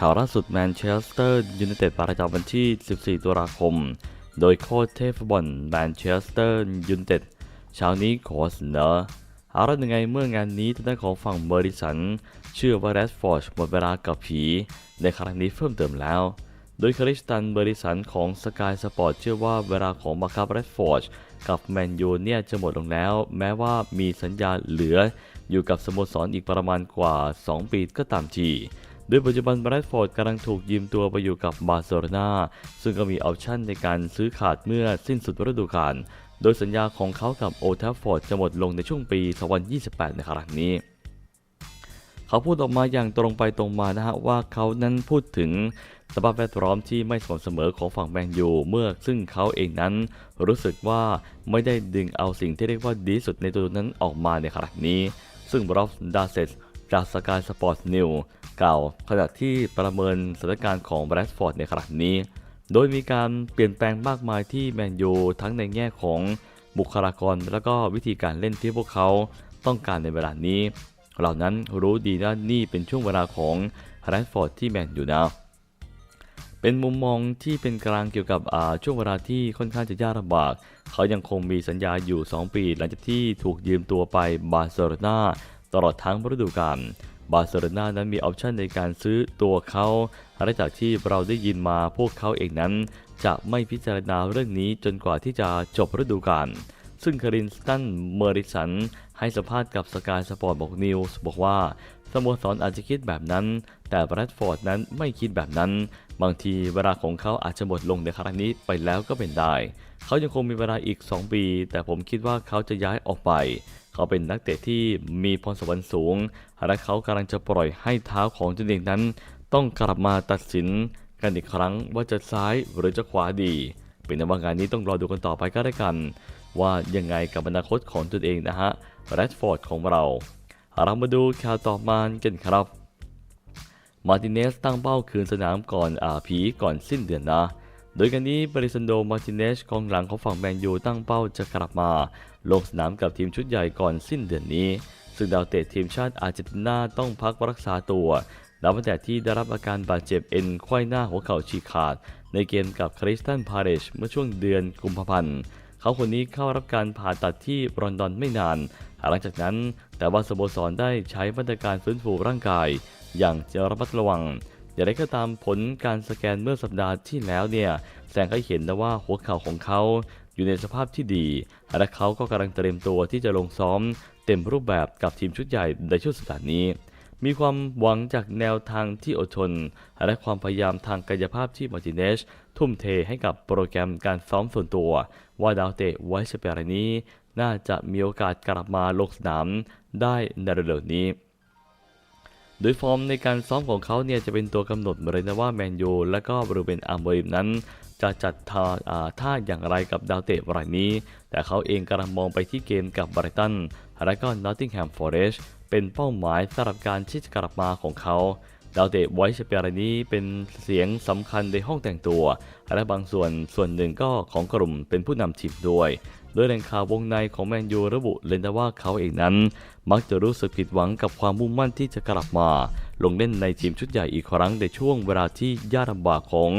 ข่าวล่าสุดแมนเชสเตอร์ยูไนเต็ดประจำวันที่ 14 ตุลาคม โดยโค้ชเทฟบอลแมนเชสเตอร์ยูไนเต็ดเช้านี้ขอเสนอเอาละยังไงเมื่องานนี้ทางด้านของฝั่งเบอริสัน เชื่อว่าแรดฟอร์ดหมดเวลากับผี ในครั้งนี้เพิ่มเติมแล้ว โดยคริสตันเบอริสันของสกายสปอร์ตเชื่อว่าเวลาของมาคาบแรดฟอร์ดกับแมนยูเนี่ยจะหมดลงแล้ว แม้ว่ามีสัญญาเหลืออยู่กับสโมสรอีกประมาณกว่า 2 ปีก็ตามที โดยปัจจุบันแรดฟอร์ดกำลังถูกยืมตัวไปอยู่กับบาร์เซโลนาซึ่งก็มีออปชั่นในการซื้อขาดเมื่อสิ้นสุดฤดูกาลโดยสัญญาของเขากับโอทัฟฟอร์ดจะหมดลงในช่วงปี 2028 ในครั้งนี้ เขาพูดออกมาอย่างตรงไปตรงมานะฮะว่าเขานั้นพูดถึงสภาพแวดล้อมที่ไม่สม่ำเสมอของฝั่งแมนยูเมื่อซึ่งเขาเองนั้นรู้สึกว่าไม่ได้ดึงเอาสิ่งที่เรียกว่าดีสุดในตัวนั้นออกมาในครั้งนี้ ซึ่งบรอฟดาเซส จากสกายสปอร์ตนิวกล่าวขณะที่ประเมินสถานการณ์ของแบรดฟอร์ดในครั้งนี้ โดยมีการเปลี่ยนแปลงมากมายที่แมนยูทั้งในแง่ของบุคลากรและก็วิธีการเล่นที่พวกเขาต้องการในเวลานี้ เหล่านั้นรู้ดีว่านี่เป็นช่วงเวลาของแรดฟอร์ดที่แมนยูนะเป็นมุมมองที่เป็นกลางเกี่ยวกับช่วงเวลาที่ค่อนข้างจะยากลำบาก เขายังคงมีสัญญาอยู่ 2 ปี หลังจากที่ถูกยืมตัวไปบาร์เซโลนา ตลอดทั้งฤดูกาลบาร์เซโลนานั้นมีออปชันในการซื้อตัวเขาหลังจากที่เราได้ยินมาพวกเขาเองนั้น จะไม่พิจารณาเรื่องนี้จนกว่าที่จะจบฤดูกาลซึ่งคารินสตันเมอริสัน ให้สัมภาษณ์กับสกายสปอร์ตบอกนิวส์บอกว่าสโมสรอาจจะคิดแบบนั้น แต่แบรดฟอร์ดนั้นไม่คิดแบบนั้น บางทีเวลาของเขาอาจจะหมดลงในครั้งนี้ไปแล้วก็เป็นได้ เขายังคงมีเวลาอีก 2 ปี แต่ผมคิดว่าเขาจะย้ายออกไป เขาเป็นนักเตะที่มีพรสวรรค์สูง และเขากำลังจะปล่อยให้เท้าของตนเองนั้น ต้องกลับมาตัดสินกันอีกครั้งว่าจะซ้ายหรือจะขวาดี เป็นในว่างานนี้ต้องรอดูกันต่อไปก็ได้กัน ว่ายังไงกับอนาคตของตนเองนะฮะแรดฟอร์ดของเราเรามาดูข่าวต่อมากันครับ มาร์ติเนสตั้งเป้าคืนสนามก่อนอาผีก่อนสิ้นเดือนนะ โดยกันนี้บริซันโดมาร์ติเนสกองหลังของฝั่งแมนยูตั้งเป้าจะกลับมาลงสนามกับทีมชุดใหญ่ก่อนสิ้นเดือนนี้ ซึ่งดาวเตะทีมชาติอาร์เจนตินาต้องพักรักษาตัวนับตั้งแต่ที่ได้รับอาการบาดเจ็บเอ็นไขว้หน้าหัวเข่าฉีกขาด ในเกมกับคริสตันพาเรชเมื่อช่วงเดือนกุมภาพันธ์เขาคนนี้เข้ารับการผ่าตัดที่รอนดอนไม่นาน หลังจากนั้น แต่ว่าสโมสรได้ใช้มาตรการฟื้นฟูร่างกาย อย่างจะระมัดระวัง อย่างไรก็ตามผลการสแกนเมื่อสัปดาห์ที่แล้วเนี่ยแสดงให้เห็นนะว่าหัวเข่าของเขาอยู่ในสภาพที่ดี และเขาก็กำลังเตรียมตัวที่จะลงซ้อม เต็มรูปแบบกับทีมชุดใหญ่ในช่วงสัปดาห์นี้ มีความหวังจากแนวทางที่อดทน และความพยายามทางกายภาพที่มาร์ติเนสทุ่มเทให้กับโปรแกรมการซ้อมส่วนตัว ว่าดาวเตะไวสเปรนี้ น่าจะมีโอกาสกลับมาลงสนามได้ในเร็วๆนี้ โดยฟอร์มในการซ้อมของเขาเนี่ยจะเป็นตัวกำหนดเลยนะว่าแมนยูและก็บริเวณอาร์มอริมนั้น จะจัดท่าอ่าท่าอย่างไรกับดาวเตะรายนี้ แต่เขาเองกำลังมองไปที่เกมกับไบรตันและก็นอตติงแฮมฟอเรสต์เป็นเป้าหมายสำหรับการที่จะกลับมาของเขา ดาวเตะไวท์เปียรนี้เป็นเสียงสำคัญในห้องแต่งตัว และบางส่วนส่วนหนึ่งก็ของกลุ่มเป็นผู้นำทีมด้วย โดยแหล่งข่าววงในของแมนยูระบุเลยนะว่าเขาเองนั้น มักจะรู้สึกผิดหวังกับความมุ่งมั่นที่จะกลับมา ลงเล่นในทีมชุดใหญ่อีกครั้งในช่วงเวลาที่ยากลำบากของ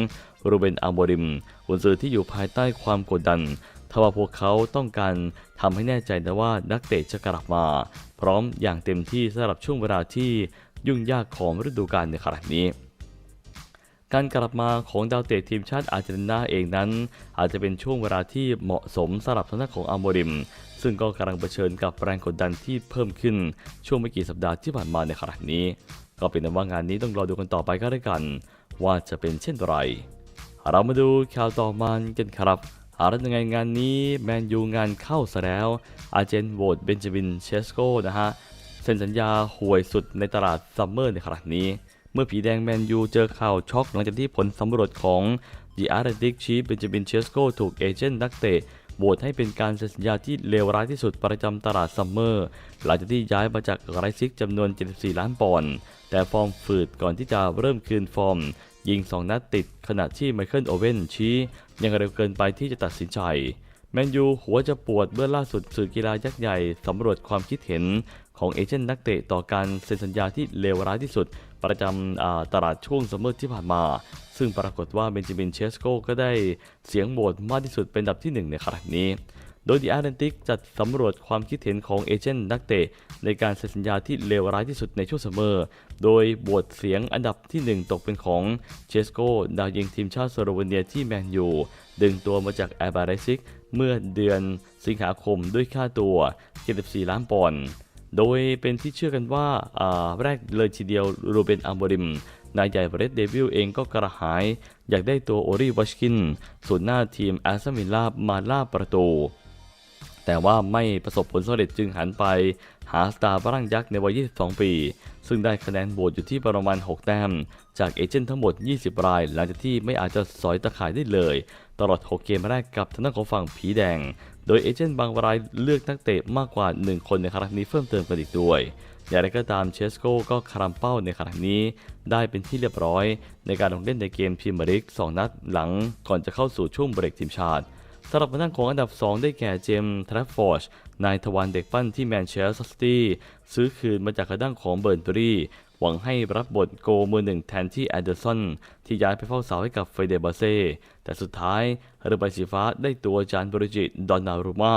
รูเบนอาโมริมกุนซือที่อยู่ภายใต้ความกดดันทว่าพวกเขาต้องการทำให้แน่ใจนะว่านักเตะจะกลับมา พร้อมอย่างเต็มที่สำหรับช่วงเวลาที่ ยุ่งยากของฤดูกาลในขณะนี้ การกลับมาของดาวเตะทีมชาติอาร์เจนตินาเองนั้น อาจจะเป็นช่วงเวลาที่เหมาะสมสำหรับทางด้านของอาโมริม ซึ่งก็กำลังเผชิญกับแรงกดดันที่เพิ่มขึ้นช่วงไม่กี่สัปดาห์ที่ผ่านมาในขณะนี้ ก็เป็นว่างานนี้ต้องรอดูกันต่อไปก็ได้กัน ว่าจะเป็นเช่นไรเรามาดูข่าวต่อมากันครับหาแล้วยังไงงานนี้แมนยูงานเข้าซะแล้ว อาเจนโหวตเบนจามินเชสโกนะฮะ ซ็นสัญญาห่วยสุดในตลาดซัมเมอร์ในขณะนี้ เมื่อผีแดงแมนยูเจอข่าวช็อกหลังจากที่ผลสำรวจของ The Athletic ชี้เบนจามินเชสโกถูกเอเจนต์นักเตะโหวตให้เป็นการเซ็นสัญญาที่เลวร้ายที่สุดประจำตลาดซัมเมอร์ หลังจากที่ย้ายมาจากไรซิกจำนวน 74 ล้านปอนด์แต่ฟอร์มฝืดก่อนที่จะเริ่มคืนฟอร์ม ยิง 2 นัดติดขณะที่ไมเคิลโอเว่นชี้ ยังเร็วเกินไปที่จะตัดสินใจ แมนยูหัวจะปวดเมื่อล่าสุดสื่อกีฬายักษ์ใหญ่สำรวจความคิดเห็นของเอเจนต์นักเตะต่อการเซ็นสัญญาที่เลวร้ายที่สุด ประจำอ่าตลาดช่วงซัมเมอร์ที่ผ่านมา ซึ่งปรากฏว่าเบนจามินเชสโกก็ได้เสียงโหวตมากที่สุดเป็นอันดับที่หนึ่งในครั้งนี้ โดย The Atlantic จัดสำรวจความคิดเห็นของเอเจนต์นักเตะในการเซ็นสัญญาที่เลวร้ายที่สุดในช่วงซัมเมอร์โดยบวชเสียงอันดับที่ 1 ตกเป็นของเชสโกดาวยิงทีมชาติสโลเวเนียที่แมนยูดึงตัวมาจากแอร์บาริซิก เมื่อเดือนสิงหาคมด้วยค่าตัว 74 ล้านปอนด์โดยเป็นที่เชื่อกันว่าาแรกเลยทีเดียวรูเบนอัมบริม นายใหญ่เรดเดวิลเองก็กระหาย อยากได้ตัวโอรีวัชกินส่วนหน้าทีมแอสตันวิลล่ามาล่าประตู แต่ว่าไม่ประสบผลสำเร็จจึงหันไป หาสตาร์บรังยักษ์ในวัย 22 ปี ซึ่งได้คะแนนโหวตอยู่ที่ประมาณ 6 แต้ม จากเอเจนต์ทั้งหมด 20 ราย หลังจากที่ไม่อาจจะสอยตะข่ายได้เลย ตลอด 6 เกมแรกกับทางด้านของฝั่งผีแดง โดยเอเจนต์บางรายเลือกนักเตะมากกว่า 1 คนในครั้งนี้เพิ่มเติมกันอีกด้วยอย่างไรก็ตามเชสโกก็คารามเป้าในครั้งนี้ ได้เป็นที่เรียบร้อย ในการลงเล่นในเกมพรีเมียร์ลีก2 นัดหลังก่อนจะเข้าสู่ช่วงเบรกทีมชาติสำหรับทางด้านของอันดับ 2 ได้แก่เจมส์ทรัฟฟอร์ดนายทวารเด็กปั้นที่แมนเชสเตอร์ซิตี้ซื้อคืนมาจากทางด้านของเบิร์นบรี หวังให้รับบทโกมือหนึ่งแทนที่แอนเดอร์สันที่ย้ายไปเฝ้าเสาให้กับเฟเดบาเซ่ แต่สุดท้ายเรือใบสีฟ้าได้ตัวจานบริจิตดอนนารูมา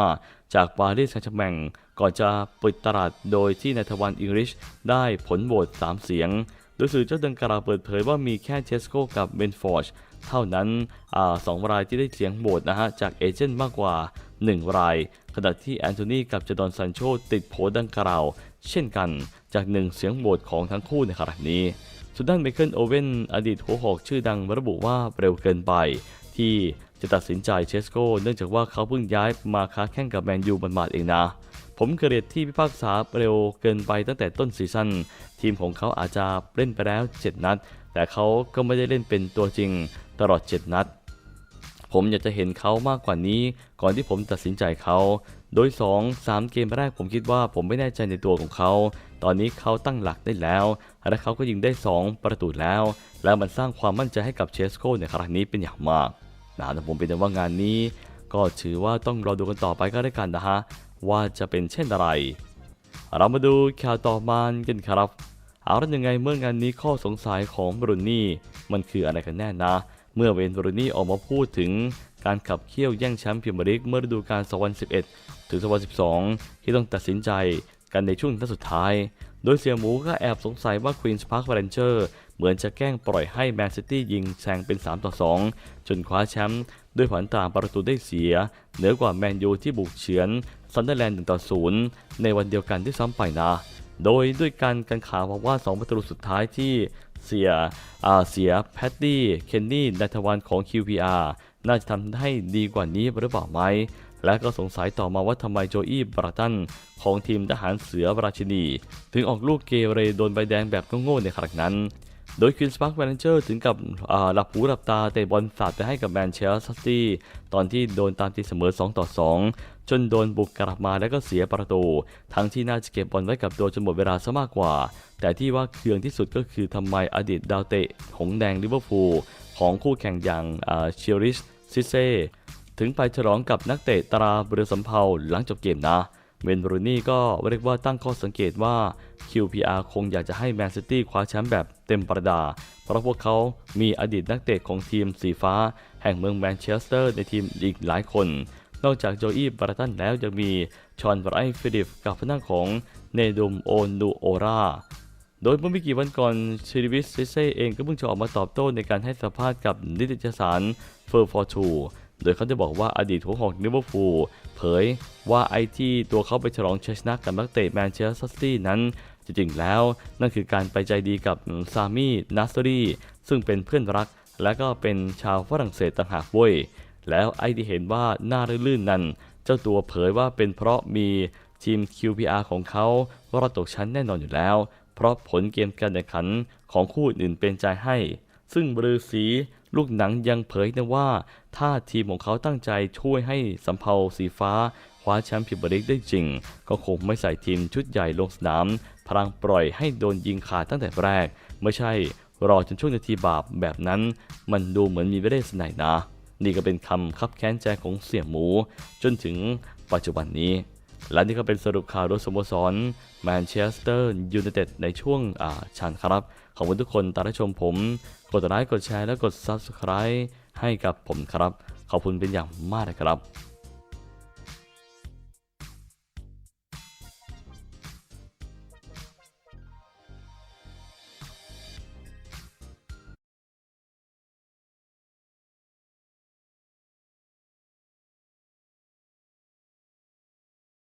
จากปารีสแซงต์แชร์แมงก่อนจะปิดตลาดโดยที่นายทวารอิงลิชได้ผลโหวต3 เสียง โดยสื่อเจ้าดังกล่าวเปิดเผยว่ามีแค่เชสโกกับเบนฟอร์ดเท่านั้นอสองรายที่ได้เสียงโหวตนะฮะจากเอเจนต์มากกว่า 1 ราย ขณะที่แอนโทนีกับจดอนซันโชติดโผดังกล่าว เช่นกันจากหนึ่งเสียงโหวตของทั้งคู่ในขณะนี้สุดด้านไมเคิลโอเวนอดีตหัวหอกชื่อดังระบุว่าเร็วเกินไป ที่จะตัดสินใจเชสโกเนื่องจากว่าเขาเพิ่งย้ายมาค้าแข่งกับแมนยูมันมาดเองนะ ผมเกลียดที่พิพากษาเร็วเกินไปตั้งแต่ต้นซีซั่นทีมของเขาอาจจะเล่นไปแล้ว 7 นัด แต่เขาก็ไม่ได้เล่นเป็นตัวจริงตลอด 7 นัด ผมอยากจะเห็นเขามากกว่านี้ ก่อนที่ผมตัดสินใจเขา โดย 2 3 เกมแรกผมคิดว่าผมไม่แน่ใจในตัวของเขา ตอนนี้เขาตั้งหลักได้แล้ว และเขาก็ยิงได้ 2 ประตูแล้ว แล้วมันสร้างความมั่นใจให้กับเชสโกในครั้งนี้เป็นอย่างมากนะแต่ผมเป็นแต่ว่างานนี้ ก็ถือว่าต้องรอดูกันต่อไปก็ได้กันนะฮะว่าจะเป็นเช่นอะไร เรามาดูข่าวต่อมากันครับ เอาล้วยังไงเมื่องานนี้ข้อสงสัยของบรูนี่มันคืออะไรกันแน่นะ เมื่อเวนบรูนี่ออกมาพูดถึงการขับเคี่ยวแย่งแชมป์พรีเมียร์ลีกเมื่อฤดูกาล 2011 ถึง 2012 ที่ต้องตัดสินใจกันในช่วงนัดสุดท้าย โดยเสี่ยหมูก็แอบสงสัยว่าควีนส์พาร์ค r รนเจอร์เหมือนจะแกล้งปล่อยให้แมนซิตี้ยิงแซงเป็น 3 ต่อ 2 จนคว้าแชมป์ด้วยผลต่างประตูได้เสีย เหนือกว่าแมนยูที่บุกเฉือนซันเดอร์แลนด์1ต่อ 0 ในวันเดียวกันที่ซ้ำไปนะ โดยด้วยการกันข่าวว่า 2 ประตูสุดท้ายที่ เสียอาเสียแพตตี้เคนนี่นัทวันของ QPR น่าจะทำให้ดีกว่านี้หรือเปล่าไหม และก็สงสัยต่อมาว่าทำไมโจอี้บราตันของทีมทหารเสือราชินี ถึงออกลูกเกเรโดนใบแดงแบบโง่ๆในครั้งนั้น โดยค e นสปาร์คแมนเจอร์ถึงกับหลับหูหลับตาเตะบอลสาดไปให้กับแมนเชสเตอร์ซิตี้ตอนที่โดนตามตีเสมอ 2 ต่อ 2 จนโดนบุกกลับมาแล้วก็เสียประตู ทั้งที่น่าจะเก็บบอลไว้กับตัวจนหมดเวลาซะมากกว่า แต่ที่ว่าเคืองที่สุดก็คือทำไมอดีตดาวเตะหงแดงลิเวอร์พูลของคู่แข่งอย่างเชียริชซิเซถึงไปฉลองกับนักเตะตราเรือสำเภาหลังจบเกมนะเวนบรูนี่ก็เรียกว่าตั้งข้อสังเกตว่า QPR คงอยากจะให้แมนซิตี้คว้าแชมป์แบบเต็มประดา เพราะพวกเขามีอดีตนักเตะของทีมสีฟ้า แห่งเมืองแมนเชสเตอร์ในทีมอีกหลายคน นอกจากโจอี้บราตันแล้วยังมีชอนไบรฟิลิปกับพนักของเนดุมโอนูโอราโดยเมื่อไม่กี่วันก่อนชิริวิสซิเซเองก็เพิ่งจะออกมาตอบโต้ในการให้สัมภาษณ์กับนิตยสารเฟอร์ฟอร์ทูโดยเขาได้บอกว่าอดีตหัวหอกลิเวอร์พูลเผยว่าไอที่ตัวเขาไปฉลองชัยชนะกับนักเตะแมนเชสเตอร์ซิตี้นั้น จริงๆแล้ว นั่นคือการไปใจดีกับซามีนัสรีซึ่งเป็นเพื่อนรัก และก็เป็นชาวฝรั่งเศสต่างหากเว้ย แล้วไอที่เห็นว่าหน้าลื่นๆนั้น เจ้าตัวเผยว่าเป็นเพราะมีทีม QPR ของเขารอดตกชั้นแน่นอนอยู่แล้ว เพราะผลเกมการแข่งขันของคู่อื่นเป็นใจให้ ซึ่งบรือสีลูกหนังยังเผยนะว่า ถ้าทีมของเขาตั้งใจช่วยให้สำเภาสีฟ้าคว้าแชมป์พรีเมียร์ลีกได้จริง ก็คงไม่ใส่ทีมชุดใหญ่ลงสนาม พลังปล่อยให้โดนยิงขาดตั้งแต่แรก ไม่ใช่รอจนช่วงนาทีบาปแบบนั้น มันดูเหมือนมีไม่ได้สนายนะ นี่ก็เป็นคำคับแค้นใจของเสี่ยหมู จนถึงปัจจุบันนี้ และนี่ก็เป็นสรุปข่าวโดยสโมสรแมนเชสเตอร์ยูไนเต็ดในช่วงอ่าชันครับ ขอบคุณทุกคนตามรับชมผม กดไลค์กดแชร์และกด Subscribe ให้กับผมครับ ขอบคุณเป็นอย่างมากนะครับ